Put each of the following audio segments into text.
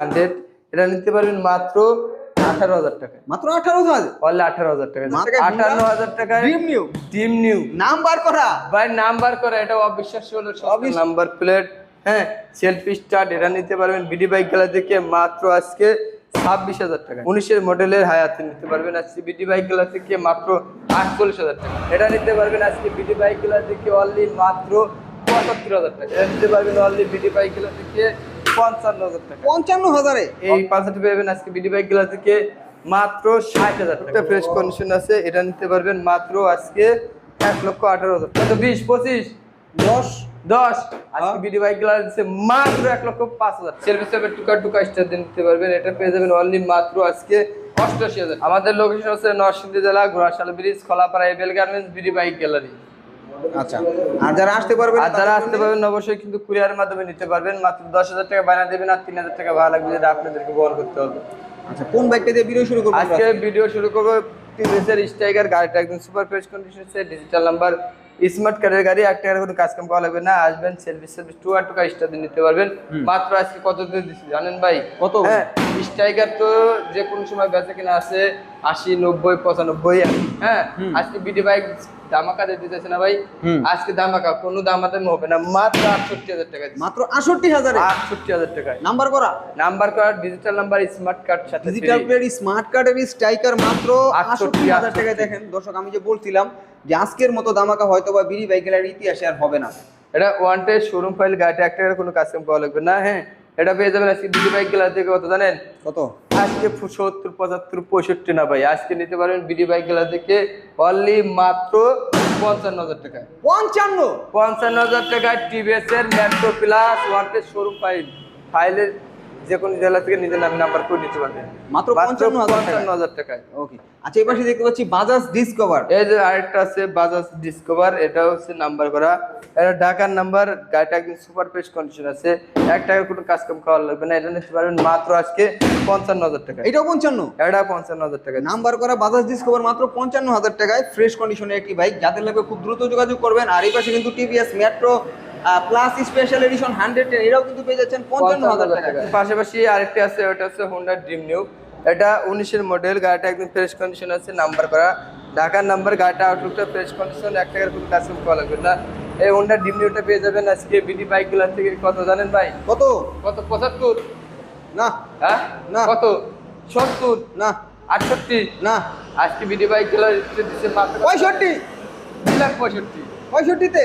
Hundred এটা নিতে পারবেন মাত্র আঠারো হাজার টাকায় মাত্র আঠারো হাজার? অনলি আঠারো হাজার মাত্র আটান্ন হাজার টাকায় dream new team new number করা। ভাই নাম্বার করে এটা অবিশ্বাস্য হলো নাম্বার প্লেট হ্যাঁ সেলফি স্টার্ট এটা নিতে পারবেন বিডি বাইক গেলা থেকে মাত্র আজকে ছাব্বিশ হাজার টাকা। উনিশের মডেলের হায়াতে নিতে পারবেন আজকে বিডি বাইক গেলা থেকে মাত্র আটচল্লিশ হাজার টাকা। এটা নিতে পারবেন আজকে বিডি বাইক গেলা থেকে অনলি মাত্র পঁচাত্তর হাজার টাকা। এটা নিতে পারবেন অনলি বিডি বাইক গেলা থেকে পঞ্চান্ন হাজার টাকা। পঞ্চান্ন হাজারে? এই পাবেন আজকে বিডি বাইক গেলা থেকে মাত্র ষাট হাজার টাকা। ফ্রেশ কন্ডিশন আছে এটা নিতে পারবেন মাত্র আজকে এক লক্ষ আঠারো হাজার। কত বিশ পঁচিশ? দশ। দশ। আজকে হ্যাঁ। বিডি বাইক গেলা দিচ্ছে মাত্র এক লক্ষ পাঁচ হাজার। সেলফি সেভের টুকা টুকা স্টার দিয়ে নিতে পারবেন এটা পেয়ে যাবেন অনলি মাত্র আজকে অষ্টআশি হাজার। আমাদের লোকেশন হচ্ছে নরসিংদী জেলা Ghorashal bridge Kholapara able garments BD bike gallery আচ্ছা। আর যারা আসতে পারবেন আর যারা আসতে পারবেন অবশ্যই কিন্তু কুরিয়ারের মাধ্যমে নিতে পারবেন। মাত্র দশ হাজার টাকা বায়না দেবেন আর তিন হাজার টাকা ভাড়া লাগবে যেটা আপনাদেরকে বহন করতে হবে। আচ্ছা কোন বাইকটা দিয়ে ভিডিও শুরু করব আজকে ভিডিও শুরু করব টিভিএসের স্ট্রাইকার গাড়িটা একদম super fresh condition digital number smart কার্ডের গাড়ি এক টাকার কোনো কাজ কাম করা লাগবে না। আসবেন সার্ভিস সার্ভিস টু আর টাকা স্টার নিতে পারবেন। মাত্র আজকে কত দিয়ে দিচ্ছি জানেন ভাই? কত? হ্যাঁ স্ট্রাইকার তো যে কোনো সময় বেচা কিনা আছে আশি নব্বই পঁচানব্বই হ্যাঁ? আজকে বিডি বাইক দামাকা দিয়ে দিতেছে না ভাই? আজকে দামাকা কোনো দামাদামি হবে না। মাত্র আটষট্টি হাজার টাকা মাত্র আটষট্টি হাজারে? আটষট্টি হাজার টাকায় নাম্বার করা? Number card digital number smart card সাথে ডিজিটাল। প্লেট স্মার্ট কার্ডের স্ট্রাইকার মাত্র 68 আটষট্টি হাজার টাকায় দেখেন। দর্শক আমি যে বলছিলাম যে আজকের মতো দামাকা হয়তো বা বিড়ি বাইক গেলার ইতিহাসে আর হবে না। এটা ওয়ান টেস্ট শোরুম ফাইল গাড়িটা এক টাকার কোনো কাস্টম করা লাগবে না হ্যাঁ? এটা পেয়ে যাবেন আজকে বিডি বাইক গেলার থেকে কত জানেন? কত? আজকে সত্তর পঁচাত্তর পঁয়ষট্টি না ভাই আজকে নিতে পারবেন বিডি বাইক গেলার থেকে অনলি মাত্র পঞ্চান্ন হাজার টাকা। পঞ্চান্ন? পঞ্চান্ন হাজার টাকা টিভিএস এর metro plus one test showroom file ফাইলের যে কোনো জেলা থেকে নিজের নামে নাম্বার করে নিতে পারবেন। মাত্র পঞ্চান্ন হাজার টাকায়। ওকে আচ্ছা এই পাশে দেখতে পাচ্ছি বাজাজ ডিসকভার এই যে আরেকটা আছে বাজাজ ডিসকভার এটা হচ্ছে নাম্বার করা। এটা ঢাকার নাম্বার গাড়িটা একদম সুপার ফ্রেশ কন্ডিশন আছে। এক টাকা কোনো কাজ কাম লাগবে না। এটা নিতে পারবেন মাত্র আজকে পঞ্চান্ন হাজার টাকা এটাও পঞ্চান্ন? এটা পঞ্চান্ন হাজার টাকা নাম্বার করা বাজাজ ডিসকভার মাত্র পঞ্চান্ন হাজার টাকায়। ফ্রেশ কন্ডিশনের একটি বাইক যাদের লাগবে খুব দ্রুত যোগাযোগ করবেন। আর এই পাশে কিন্তু TVS metro plus special edition hundred এরাও কিন্তু পেয়ে যাচ্ছেন পঞ্চান্ন হাজার টাকা। পাশাপাশি আরেকটা আছে ওটা হচ্ছে হোন্ডা ড্রিম নিউ এটা উনিশের মডেল গাড়িটা একদম ফ্রেশ কন্ডিশন আছে নাম্বার করা। ঢাকার নাম্বার গাড়িটা আউটলুকটা ফ্রেশ কন্ডিশন এক টাকার কোনো কাজ কাম লাগবে না। এই হোন্ডা ড্রিম নিউটা পেয়ে যাবেন আজকে বিডি বাইকগুলোর থেকে। কত জানেন ভাই? কত? কত? পঁচাত্তর। না। হ্যাঁ? না। কত? সত্তর। না। আটষট্টি। না। আজকে বিডি বাইকগুলো দিচ্ছে মাত্র পঁয়ষট্টি। দিলাম পঁয়ষট্টি। পঁয়ষট্টিতে?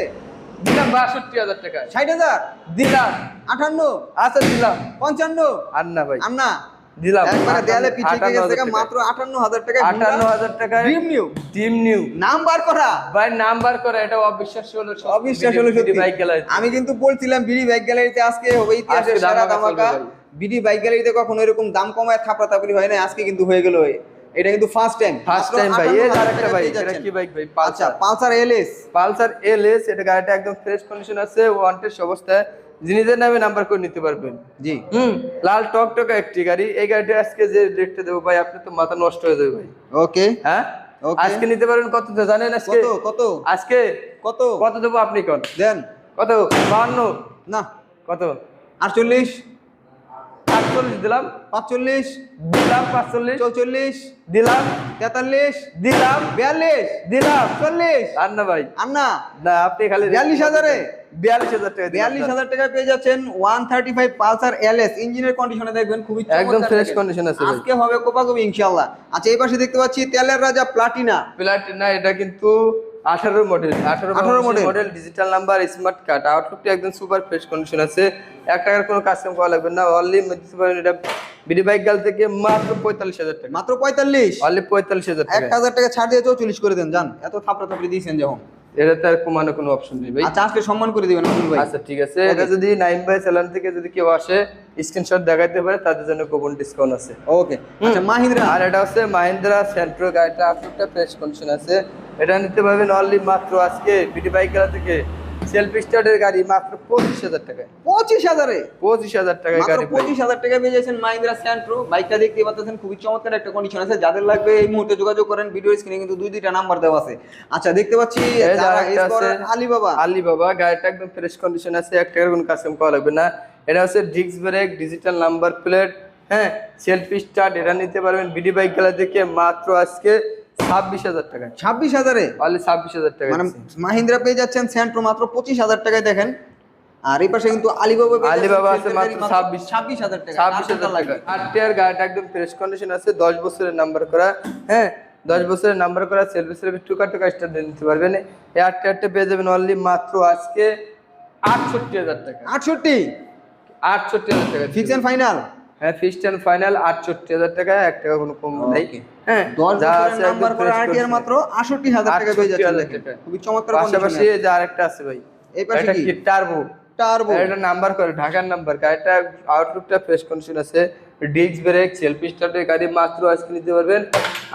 দিলাম বাষট্টি হাজার টাকায়। ষাট হাজার? দিলাম। আটান্ন? আচ্ছা দিলাম। পঞ্চান্ন? আর না ভাই। আর না দিলাম। একবারে দেয়ালে পিছিয়ে গেছে হাজার টাকা, টাকায়। মাত্র আটান্ন হাজার টাকা আটান্ন হাজার টাকায় নিউ। Team new. নাম্বার করা। ভাই নাম্বার করে এটা অবিশ্বাস হলো অবিশ্বাস হলো সত্যি। বাইক গ্যালারি আমি কিন্তু বলছিলাম বিডি বাইক গ্যালারিতে আজকে ইতিহাসের সেরা ধামাকা। বিডি বাইক গ্যালারিতে কখনো এরকম দাম কমায় থাপড়া থাপড়ি হয় না আজকে কিন্তু হয়ে গেল এটা কিন্তু ফার্স্ট টাইম ফার্স্ট টাইম ভাই এই আরেকটা ভাই এটা কি বাইক ভাই? Pulsar Pulsar LS Pulsar LS এটা গাড়িটা একদম ফ্রেশ কন্ডিশন আছে ওয়ান টেস্ট অবস্থায়। নিজের নামে নাম্বার করে নিতে পারবেন। জি। হুম লাল টকটকা একটি গাড়ি এই গাড়িটা আজকে যে রেটটা দেবো ভাই আপনি তো মাথা নষ্ট হয়ে যাবে ভাই। ওকে হ্যাঁ. আজকে নিতে পারবেন কত জানেন আজকে? কত কত? আজকে কত? কত দেবো আপনি কোন? দেন। কত? বাহান্ন? না। কত? আটচল্লিশ? আটচল্লিশ দিলাম। পাঁচচল্লিশ। দিলাম পাঁচচল্লিশ। চৌচল্লিশ। দিলাম। তেতাল্লিশ। দিলাম। বিয়াল্লিশ। দিলাম। চল্লিশ। আর না ভাই। আর না না আপনি খালি বিয়াল্লিশ হাজারে? বিয়াল্লিশ হাজার টাকা বিয়াল্লিশ হাজার টাকা পেয়ে যাচ্ছেন one thirty five Pulsar LS. ইঞ্জিনের কন্ডিশনে দেখবেন খুবই একদম চমৎকার fresh আছে ভাই। আজকে হবে কোপাকপি ইনশাআল্লাহ। আচ্ছা এই পাশে দেখতে পাচ্ছি তেলের রাজা প্লাটিনা। প্লাটিনা এটা কিন্তু আঠারো মডেল আঠারো 18 model model digital number smart card আউটলুকটা একদম সুপার ফ্রেশ কন্ডিশন আছে। এক টাকার কোনো কাস্টম করা লাগবে না অনলি দিতে পারেন এটা বিডি বাইক গাল থেকে মাত্র পঁয়তাল্লিশ হাজার টাকা। মাত্র পঁয়তাল্লিশ? অনলি পঁয়তাল্লিশ হাজার এক টাকা হাজার টাকা ছাড় দিয়ে চৌচল্লিশ করে দেন যান এত থাপড়া থাপড়ি দিয়েছেন যখন এটা তার কমানো কোনো অপশন নেই ভাই। আচ্ছা আজকে সম্মান করে দিবেন আব্দুল ভাই। আচ্ছা ঠিক আছে। এটা যদি নাইন বাই সেলান থেকে যদি কেউ আসে স্ক্রিনশট দেখাইতে পারে তাদের জন্য কুপন ডিসকাউন্ট আছে। ওকে আচ্ছা মাহিন্দ্রা। আর এটা হচ্ছে মাহিন্দ্রা সেন্ট্রো গাড়িটা আটটা ফ্রেশ কন্ডিশন আছে। এটা নিতে পারবেন অনলি মাত্র আজকে বিডি বাইক থেকে। সেলফি স্টার্টের গাড়ি মাত্র পঁচিশ হাজার টাকায়। পঁচিশ হাজারে? পঁচিশ হাজার টাকায় গাড়ি পঁচিশ হাজার টাকা পেয়ে যাচ্ছেন মাহিন্দ্রা স্যান্ট্রো বাইকটা দেখতে পাচ্ছেন খুবই চমৎকার একটা কন্ডিশন আছে। যাদের লাগবে এই মুহূর্তে যোগাযোগ করেন ভিডিও স্ক্রিনে কিন্তু দুই দুইটা নাম্বার দেওয়া আছে। আচ্ছা দেখতে পাচ্ছি আলিবাবা আলি বাবা গাড়িটা একদম ফ্রেশ কন্ডিশন আছে এক টাকার কোনো কাস্টম করা লাগবে না। এটা হচ্ছে disc brake digital number plate হ্যাঁ সেলফি স্টার্ট এটা নিতে পারবেন। বিডি বাইক গেলা থেকে মাত্র আজকে ছাব্বিশ হাজার টাকা ছাব্বিশ হাজারে? অনলি ছাব্বিশ হাজার টাকা মানে মাহিন্দ্রা পেয়ে যাচ্ছেন স্যান্ট্রো মাত্র পঁচিশ হাজার টাকায় দেখেন। আর এই পাশে কিন্তু আলিবাবা আলিবাবা আছে মাত্র সেলফের গাড়ি 26 ছাব্বিশ হাজার টাকা ছাব্বিশ হাজার টাকা আর টিয়ার গাড়িটা একদম ফ্রেশ কন্ডিশন আছে দশ বছরের নাম্বার করা হ্যাঁ দশ বছরের নাম্বার করা সেলফি সেলফি টুকা টুকা স্টার নিতে পারবেন। এই আট টিয়ারটা পেয়ে যাবেন অনলি মাত্র আজকে আটষট্টি হাজার টাকা আটষট্টি? আটষট্টি হাজার টাকা ফিক্স এন্ড ফাইনাল হ্যাঁ ফিক্সড এন্ড ফাইনাল আটষট্টি হাজার টাকা এক টাকা কোনো কম নেই। হ্যাঁ যা আছে নাম্বার করা আরটিআর মাত্র আটষট্টি হাজার টাকা পেয়ে 68,000 যাচ্ছেন দেখেন। খুবই চমৎকার পাশাপাশি যে আরেকটা আছে ভাই এই পাশে? কি? টার্বো টার্বো এটা নাম্বার করে ঢাকার নাম্বার গাড়িটা আউটলুকটা ফ্রেশ কন্ডিশন আছে। ডিস্ক ব্রেক সেলফি স্টার্টের গাড়ি মাত্র আজকে নিতে পারবেন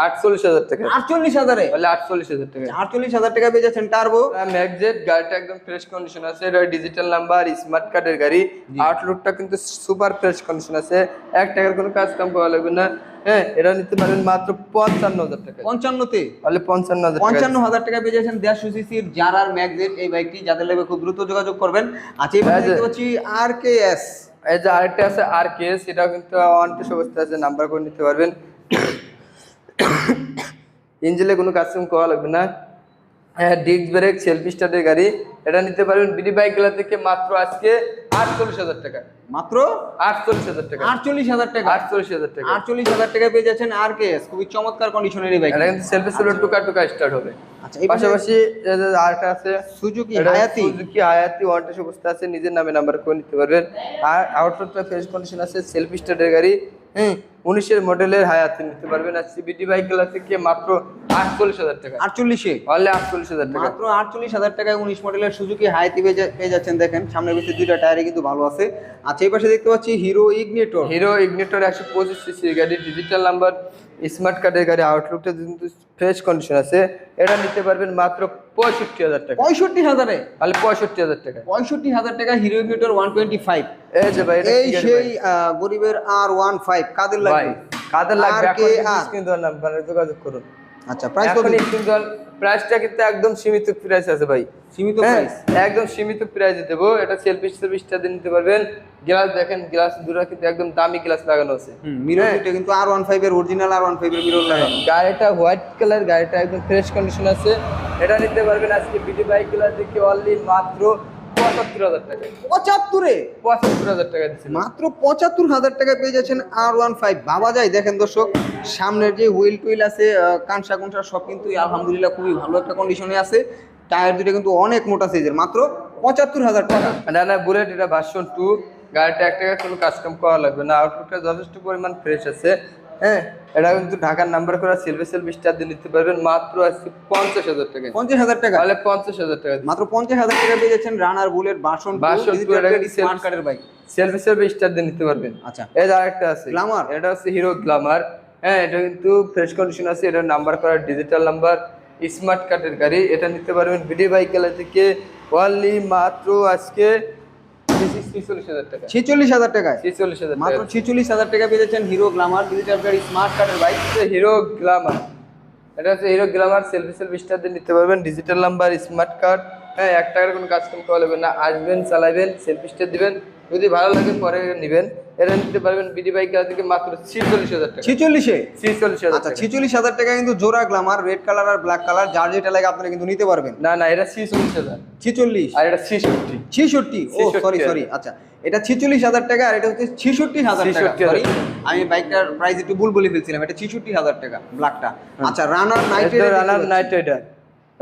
আটচল্লিশ হাজার টাকা। আটচল্লিশ হাজারে? বলে আটচল্লিশ হাজার টাকা। আটচল্লিশ হাজার টাকা পেয়ে যাচ্ছেন টার্বো ম্যাগজেট গাড়িটা একদম ফ্রেশ কন্ডিশন আছে এটা ডিজিটাল নাম্বার স্মার্ট কার্ডের গাড়ি। আউটলুকটা কিন্তু সুপার ফ্রেশ কন্ডিশন আছে। এক টাকার কোনো কাজ কাম করা লাগবে না। হ্যাঁ এটা নিতে পারবেন মাত্র পঞ্চান্ন হাজার টাকা। পঞ্চান্নতে? বলে পঞ্চান্ন হাজার টাকা। পঞ্চান্ন হাজার টাকা পেয়ে যাচ্ছেন দেড়শো সিসির জারার ম্যাগজেট এই বাইকটি যাদের লাগবে খুব দ্রুত যোগাযোগ করবেন। আচ্ছা এই দেখতে পাচ্ছি আর কে এস এই যে আরেকটা আছে আর কেস সেটা কিন্তু অনটেস অবস্থা আছে নাম্বার করে নিতে পারবেন। ইঞ্জিলে কোনো কাজ করা লাগবে না। ডিস্ক ব্রেক সেলফি স্টার্টের গাড়ি। এটা নিতে পারবেন বিডি বাইকগুলা থেকে মাত্র আজকে আটচল্লিশ হাজার টাকা। মাত্র? আটচল্লিশ হাজার টাকা। আটচল্লিশ হাজার টাকা? আটচল্লিশ হাজার টাকা। আটচল্লিশ হাজার টাকা পেয়ে যাচ্ছেন আর কে খুবই চমৎকার কন্ডিশনের এই বাইক এটা কিন্তু সেলফি সেলফি টুকা টুকা স্টার্ট হবে। আচ্ছা পাশাপাশি যে আরেকটা আছে সুজুকি হায়াতি সুজুকি হায়াতি অবস্থা আছে নিজের নামে নাম্বার করে নিতে পারবেন। আর আউটলুকটা ফ্রেশ কন্ডিশন আছে সেলফি স্টার্টের গাড়ি। উনিশের মডেলের হায়াতি নিতে পারবেন আর সিবিডি বাইক থেকে মাত্র আটচল্লিশ হাজার টাকা। আটচল্লিশে? অনলি আটচল্লিশ হাজার টাকা। মাত্র আটচল্লিশ হাজার টাকায় উনিশ মডেলের সুজুকি হাইতি পেয়ে যাচ্ছেন দেখেন সামনে পিছিয়ে দুইটা টায়ারে কিন্তু ভালো আছে। আচ্ছা এই পাশে দেখতে পাচ্ছি হিরো ইগনেটর হিরো ইগনেটর একশো পঁচিশ সিসি গাড়ি ডিজিটাল নাম্বার স্মার্ট কার্ডের গাড়ি আউটলুকটা কিন্তু ফ্রেশ কন্ডিশন আছে। এটা নিতে পারবেন মাত্র পঁয়ষট্টি হাজার টাকা। পঁয়ষট্টি হাজারে? তাহলে পঁয়ষট্টি হাজার টাকা। পঁয়ষট্টি হাজার টাকা Hero Ignitor one twenty five এই যে ভাই এই সেই গরিবের আর ওয়ান ফাইভ কাদের ভাই কাদের লাগবে? এখন কে? কিন্তু আর? স্ক্রিন দেওয়ার নাম্বারে যোগাযোগ করুন। আচ্ছা প্রাইস কত স্ক্রিন দেওয়ার প্রাইসটা কিন্তু একদম সীমিত প্রাইস আছে ভাই। সীমিত হ্যাঁ, প্রাইস একদম সীমিত প্রাইসে দেবো। এটা সেলফি সার্ভিসটা দিয়ে নিতে পারবেন। গ্লাস দেখেন গ্লাস দুটো কিন্তু একদম দামি গ্লাস লাগানো আছে। মিরর হ্যাঁ। কিন্তু আর ওয়ান ফাইভ এর অরিজিনাল আর ওয়ান ফাইভ এর মিরর লাগানো। গাড়িটা হোয়াইট কালার গাড়িটা একদম ফ্রেশ কন্ডিশন আছে। এটা নিতে পারবেন আজকে বিডি বাইকগুলার দিকে অনলি মাত্র পঁচাত্তর হাজার টাকা। পঁচাত্তরে? পঁচাত্তর হাজার টাকা দিচ্ছে মাত্র পঁচাত্তর হাজার টাকা পেয়ে যাচ্ছেন আর ওয়ান ফাইভ যায় দেখেন দর্শক সামনের যে হুইল টুইল আছে আহ, কানসা কুনসা সব কিন্তু আলহামদুলিল্লাহ খুবই ভালো একটা কন্ডিশনে আছে। টায়ার দুটো কিন্তু অনেক মোটা সাইজের মাত্র পঁচাত্তর হাজার টাকা। না না বুলেট এটা ভার্সন টু গাড়িটা এক টাকা কোনো কাস্টম করা লাগবে। না আউটলুকটা যথেষ্ট পরিমাণ ফ্রেশ আছে। হ্যাঁ এটা কিন্তু ঢাকার নাম্বার করা সেলফি সেলফি স্টার দিয়ে নিতে পারবেন মাত্র আজকে পঞ্চাশ হাজার টাকা। পঞ্চাশ হাজার টাকা? তাহলে পঞ্চাশ হাজার টাকা মাত্র পঞ্চাশ হাজার টাকা পেয়ে যাচ্ছেন রানার বুলেট বাসন two, স্মার্ট কার্ডের বাইক সেলফি সেলফি স্টার দিয়ে নিতে পারবেন। আচ্ছা। যে আরেকটা আছে। Glamour? এটা হচ্ছে হিরো গ্লামার হ্যাঁ এটা কিন্তু ফ্রেশ কন্ডিশন আছে এটা নাম্বার করা ডিজিটাল নাম্বার স্মার্ট কার্ডের গাড়ি। এটা নিতে পারবেন বিডি বাইক গেলা থেকে। অনলি মাত্র আজকে ছিচল্লিশ হাজার টাকা। ছেচল্লিশ হাজার টাকায়? ছিচল্লিশ হাজার মাত্র ছেচল্লিশ হাজার টাকা হিরো গ্লামার স্মার্ট কার্ডের বাইক হিরো গ্লামার এটা হচ্ছে Hero Glamour selfie selfie star দিয়ে নিতে পারবেন। ডিজিটাল নাম্বার স্মার্ট কার্ড হ্যাঁ এক টাকার কোনো কাজ কাম করা লাগবে না। আসবেন চালাবেন সেলফি স্টার দিবেন। যদি ভালো লাগে পরে নেবেন। এটা নিতে পারবেন বিডি বাইক থেকে মাত্র ছিচল্লিশ হাজার টাকা। ছেচল্লিশে? ছিচল্লিশ হাজার আচ্ছা ছেচল্লিশ হাজার টাকা কিন্তু জোড়া গ্লামার রেড কালার আর ব্ল্যাক কালার যার যেটা লাগে আপনারা কিন্তু নিতে পারবেন। না না এটা ছিচল্লিশ হাজার। ছেচল্লিশ? আর এটা ছিষট্টি। ছেষট্টি? ও সরি সরি আচ্ছা এটা ছেচল্লিশ হাজার টাকা আর এটা হচ্ছে ছেষট্টি হাজার টাকা। সরি আমি বাইকটার প্রাইস একটু ভুল বলে ফেলছিলাম এটা ছেষট্টি হাজার টাকা ব্ল্যাকটা আচ্ছা Runner Knight Runner Knight Rider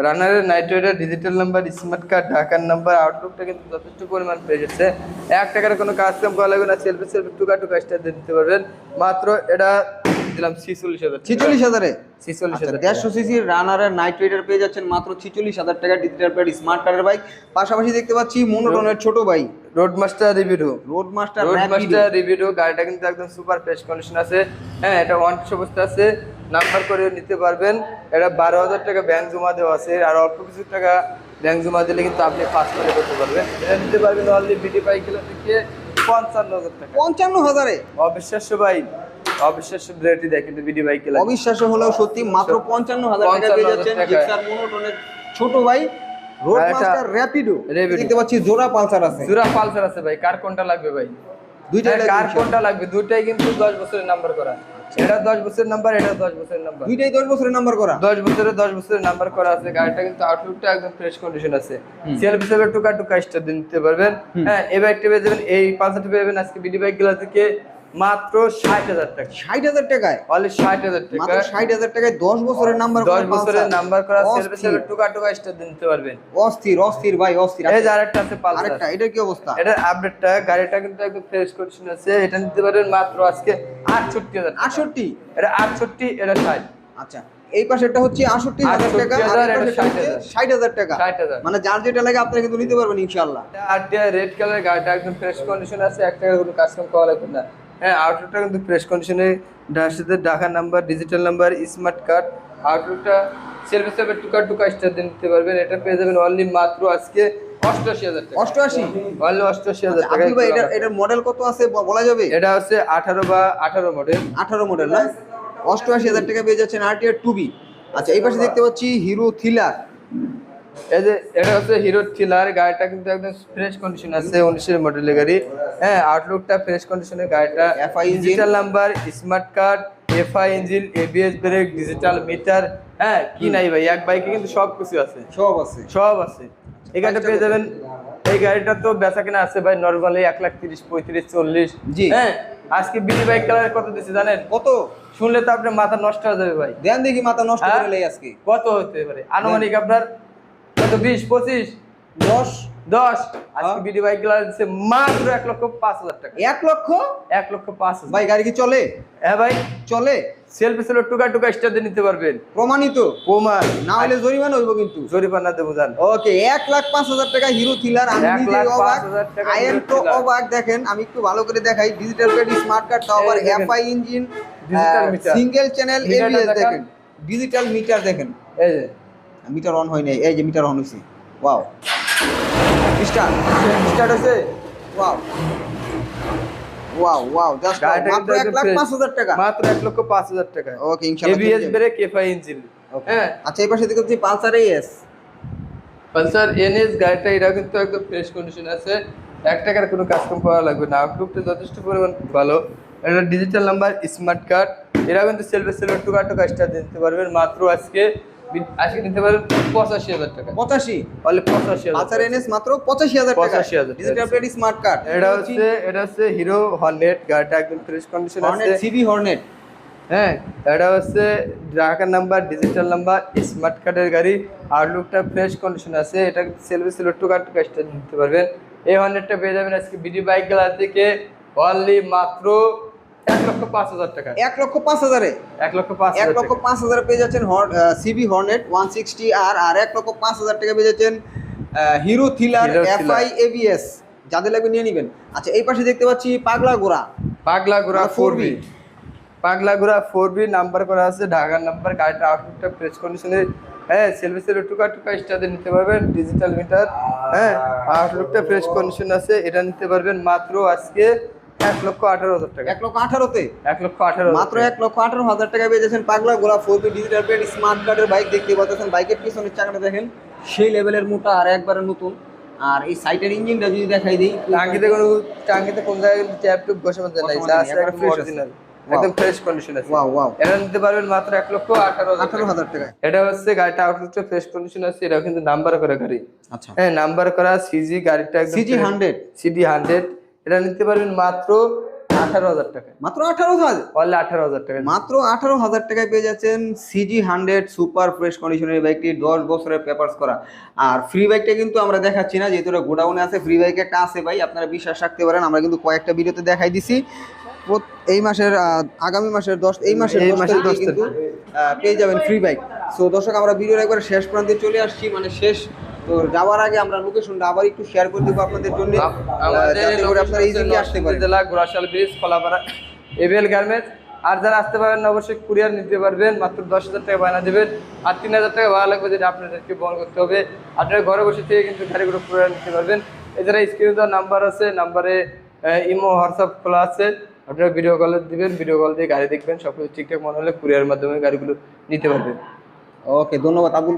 রানারের Knight Rider digital number smart card ঢাকার নাম্বার আউটলুকটা কিন্তু যথেষ্ট পরিমাণ পেয়ে যাচ্ছে। এক টাকার কোনো কাজ কাম করা লাগবে না সেলফি সেলফি টুকা টুকা স্টার দিতে পারবেন। মাত্র এটা দিলাম ছিচল্লিশ হাজার ছেচল্লিশ হাজারে? ছিচল্লিশ আচ্ছা হাজার দেড়শো সিসির রানারের নাইট রাইডার পেয়ে যাচ্ছেন মাত্র ছিচল্লিশ হাজার টাকা ডিজিটাল স্মার্ট কার্ডের বাইক পাশাপাশি দেখতে পাচ্ছি মনোটনের ছোট বাইক গাড়িটা কিন্তু একদম সুপার ফ্রেশ কন্ডিশন আছে। হ্যাঁ এটা ওয়ান অবস্থা আছে। নাম্বার করে নিতে পারবেন। এটা বারো হাজার টাকা ব্যাংক জমা দেওয়া আছে। আর অল্প কিছু টাকা ব্যাংক জমা দিলে কিন্তু আপনি পাঁচ করে করতে পারবেন। এটা নিতে পারবেন অনলি বিডি বাইকের থেকে পঞ্চান্ন হাজার টাকা। পঞ্চান্ন হাজারে? অবিশ্বাস্য ভাই। অবিশ্বাস্য রেটই দেয় কিন্তু বিডি বাইকে অবিশ্বাস্য হলেও সত্যি মাত্র পঞ্চান্ন হাজার টাকা পেয়ে যাচ্ছেন জিক্সার মনোটনের ছোট ভাই র্যাপিডো দেখতে পাচ্ছি জোড়া পালসার আছে। জুরা পালসার আছে ভাই। কার কোনটা লাগবে ভাই? দুইটাই হ্যাঁ, কার কোনটা লাগবে? দুইটাই কিন্তু দশ বছরের নাম্বার করা। এটা বছরের নাম্বার এটা দশ বছরের নাম্বার দুইটাই বছরের নাম্বার করা? দশ বছরের দশ বছরের নাম্বার করা আছে। গাড়িটা কিন্তু আউটলুকটা একদম ফ্রেশ কন্ডিশন আছে। হিসেবে টুকা টুকা স্টার দিয়ে নিতে পারবেন। হ্যাঁ এই বাইকটা পেয়ে যাবেন এই পাঁচটা পেয়ে যাবেন আজকে বিডি বাইকগুলা থেকে। মাত্র ষাট হাজার টাকা। ষাট হাজার টাকায়? অনলি ষাট হাজার টাকা। মাত্র ষাট হাজার টাকায় দশ বছরের নাম্বার দশ বছরের নাম্বার করা সেলফ টুকা টুকা স্টার দিয়ে নিতে পারবেন। অস্থির অস্থির ভাই অস্থির। এই যে আরেকটা আছে পালসার। আরেকটা এটার কি অবস্থা? এটার আপডেটটা গাড়িটা কিন্তু একদম ফ্রেশ কন্ডিশন আছে। এটা নিতে পারবেন মাত্র আজকে আটষট্টি হাজার। আটষট্টি? এটা আটষট্টি এটা ষাট। আচ্ছা এই পাশেরটা হচ্ছে আটষট্টি হাজার টাকা আর 68,000 এই পাশেরটা এটা হচ্ছে 60,000 ষাট হাজার টাকা। মানে যার যেটা লাগে আপনারা কিন্তু নিতে পারবেন ইনশাল্লাহ আরটিআই রেড কালার গাড়িটা একদম ফ্রেশ কন্ডিশন আছে। এক টাকা কোনো কাজ কাম করা লাগবে না। হ্যাঁ আউটলুকটা কিন্তু ফ্রেশ কন্ডিশনে সাথে Dhaka number digital number smart card আউটলুকটা selfie সেভের টুকা টুকা স্টার দিয়ে নিতে পারবেন। এটা পেয়ে যাবেন অনলি মাত্র আজকে অষ্টআশি হাজার টাকা। অষ্টআশি? অনলি অষ্টআশি হাজার টাকা এটার এটার মডেল কত আছে বলা যাবে? এটা হচ্ছে আঠারো বা আঠারো মডেল আঠারো মডেল না? অষ্টআশি হাজার টাকা পেয়ে যাচ্ছেন আরটিআর টুবি আচ্ছা এই পাশে দেখতে পাচ্ছি হিরো থ্রিলার এই যে এটা হচ্ছে হিরো থ্রিলার গাড়িটা কিন্তু একদম ফ্রেশ কন্ডিশন আছে উনিশের মডেলের গাড়ি। হ্যাঁ আউটলুকটা ফ্রেশ কন্ডিশনের গাড়িটা। Engine। Digital number smart card FI engine ABS brake digital meter হ্যাঁ কি নাই ভাই এক বাইকে কিন্তু সব কিছু আছে। সব আছে। সব আছে। এই গাড়িটা পেয়ে যাবেন এই গাড়িটা তো বেচা কিনা আছে ভাই নর্মালি এক লাখ তিরিশ পঁয়ত্রিশ চল্লিশ। জি। হ্যাঁ আজকে বিলি বাইক কালার কত দিচ্ছে জানেন? কত? শুনলে তো আপনার মাথা নষ্ট হয়ে যাবে ভাই। দেন দেখি মাথা নষ্ট হ্যাঁ? করে আজকে। কত হতে পারে? আনুমানিক আপনার কত বিশ পঁচিশ দশ দশ। আজকে। বিডি বাইকগুলা দিচ্ছে মাত্র এক লক্ষ পাঁচ হাজার টাকা। এক লক্ষ? এক লক্ষ পাঁচ হাজার। ভাই গাড়ি কি চলে? হ্যাঁ ভাই। চলে? সেলফি সেলফ টুকা টুকা স্টার নিতে পারবেন। প্রমাণিত? প্রমাণ। না হলে জরিমানা হইব কিন্তু। জরিমানা দেবো জান। ওকে এক লাখ পাঁচ হাজার টাকা হিরো থ্রিলার আমি নিজে অবাক। আই এম তো অবাক দেখেন আমি একটু ভালো করে দেখাই। ডিজিটাল পেড স্মার্ট কার্ড আবার FI engine. Single channel ABS দেখেন। ডিজিটাল মিটার দেখেন। এই যে। মিটার অন হয় নাই এই যে মিটার অন হইছে ওয়াও স্টার্ট স্টার্ট আছে ওয়াও ওয়াও ওয়াও জাস্ট মাত্র কিন্তু লাখ একদম পাঁচ হাজার টাকা। মাত্র এক লক্ষ পাঁচ হাজার টাকা। ওকে ইনশাআল্লাহ এবিএস ব্রেক এফআই ইঞ্জিন হ্যাঁ। আচ্ছা এই পাশে দেখতে পাচ্ছি পালসার এস পালসার এনএস গাড়িটা এটা কিন্তু একদম ফ্রেশ কন্ডিশন আছে। এক টাকার কোনো করা লাগবে না। আউটলুকটা যথেষ্ট পরিমাণ ভালো। এটা ডিজিটাল নাম্বার স্মার্ট কার্ড এরা কিন্তু সেলফে সেলফে টুকা টুকা স্টার দিতে পারবেন। মাত্র আজকে আজকে পঁচাশি হাজার টাকা। পঁচাশি? পঁচাশি হাজার। এনএস মাত্র পঁচাশি হাজার 85,000 টাকা। ডিজিটাল প্লেট স্মার্ট কার্ড এটা হচ্ছে এটা হচ্ছে হিরো হর্নেট গাড়িটা একদম ফ্রেশ কন্ডিশন আছে। হর্নেট সিবি হর্নেট হ্যাঁ এটা হচ্ছে ঢাকার নাম্বার ডিজিটাল নাম্বার স্মার্ট কার্ডের গাড়ি। আউটলুকটা ফ্রেশ কন্ডিশন আছে। এটা নিতে পারবেন। এই হর্নেটটা পেয়ে যাবেন আজকে বিডি বাইক গেলা থেকে। অনলি মাত্র এক লক্ষ পাঁচ হাজার টাকা। এক লক্ষ পাঁচ হাজারে? এক লক্ষ পাঁচ এক লক্ষ পাঁচ হাজার পেয়ে যাচ্ছেন সিবি হর্নেট ওয়ান সিক্সটি আর আর এক লক্ষ পাঁচ হাজার টাকা পেয়ে যাচ্ছেন হিরো এবিএস যাদের লাগবে নিয়ে নেবেন। আচ্ছা এই পাশে দেখতে পাচ্ছি পাগলা গোড়া পাগলা ঘোড়া ফোর বি পাগলা ঘোড়া ফোর বি নাম্বার করা আছে ঢাকার নাম্বার গাড়িটা আউটলুকটা ফ্রেশ কন্ডিশনে হ্যাঁ টুকা টুকা স্টার নিতে পারবেন ডিজিটাল মিটার হ্যাঁ আউটলুকটা ফ্রেশ কন্ডিশন আছে এটা নিতে পারবেন মাত্র আজকে এক লক্ষ আঠারো হাজার টাকা। এক লক্ষ আঠারোতে? এক লক্ষ আঠারো মাত্র এক লক্ষ আঠারো হাজার টাকা পেয়ে যাচ্ছেন পাগলা four B digital plate smart কার্ডের বাইক দেখতে পাচ্ছেন। বাইকের পিছনের চাকাটা দেখেন সেই লেভেলের মোটা আর একবারে নতুন। আর এই সাইটের ইঞ্জিনটা যদি দেখাই দিই কোনো জায়গায় ট্যাপ টুপ বসে মধ্যে নাই বসে যা মধ্যে একদম। অরিজিনাল ফ্রেশ কন্ডিশন আছে। ওয়াও ওয়াও এটা নিতে পারবেন মাত্র লক্ষ আঠারো আঠারো হাজার টাকা। এটা হচ্ছে গাড়িটা আউটলুকটা ফ্রেশ কন্ডিশন আছে এটা কিন্তু নাম্বার করা গাড়ি। আচ্ছা। হ্যাঁ নাম্বার করা সিজি গাড়িটা একদম সিজি হান্ড্রেড সিডি হান্ড্রেড এটা নিতে পারবেন মাত্র আঠারো হাজার টাকা মাত্র আঠারো হাজার? অনলি আঠারো হাজার টাকা মাত্র আঠারো হাজার টাকায় পেয়ে যাচ্ছেন সিজি হান্ড্রেড সুপার ফ্রেশ কন্ডিশনের বাইকটি দশ বছরের পেপার্স করা। আর ফ্রি বাইকটা কিন্তু আমরা দেখাচ্ছি না যেহেতু গোডাউনে আছে ফ্রি বাইক একটা আছে ভাই আপনারা বিশ্বাস রাখতে পারেন আমরা কিন্তু কয়েকটা ভিডিওতে দেখাই দিছি। এই মাসের আগামী মাসের দশ এই মাসের মাসের কিন্তু পেয়ে যাবেন ফ্রি বাইক সো দর্শক আমরা ভিডিওর একবার শেষ প্রান্তে চলে আসছি মানে শেষ তো যাওয়ার আগে আমরা লোকেশনটা আবার একটু শেয়ার করে দেবো আপনাদের জন্য। আপনারা ইজিলি আসতে পারেন। জেলা Gorashal bridge Kalapara ABL garments আর যারা আসতে পারেন না অবশ্যই কুরিয়ার নিতে পারবেন। মাত্র দশ হাজার টাকা বায়না দেবেন। আর তিন হাজার টাকা ভাড়া লাগবে যেটা আপনাদেরকে বহন করতে হবে। আপনারা ঘরে বসে থেকে কিন্তু গাড়িগুলো কুরিয়ার নিতে পারবেন। এছাড়া স্ক্রিনে দেওয়ার নাম্বার আছে। নাম্বারে ইমো হোয়াটসঅ্যাপ খোলা আছে। আপনারা ভিডিও কল দিবেন। ভিডিও কল দিয়ে গাড়ি দেখবেন। সব কিছু ঠিকঠাক মনে হলে কুরিয়ার মাধ্যমে গাড়িগুলো নিতে পারবেন। ওকে ধন্যবাদ আবুল।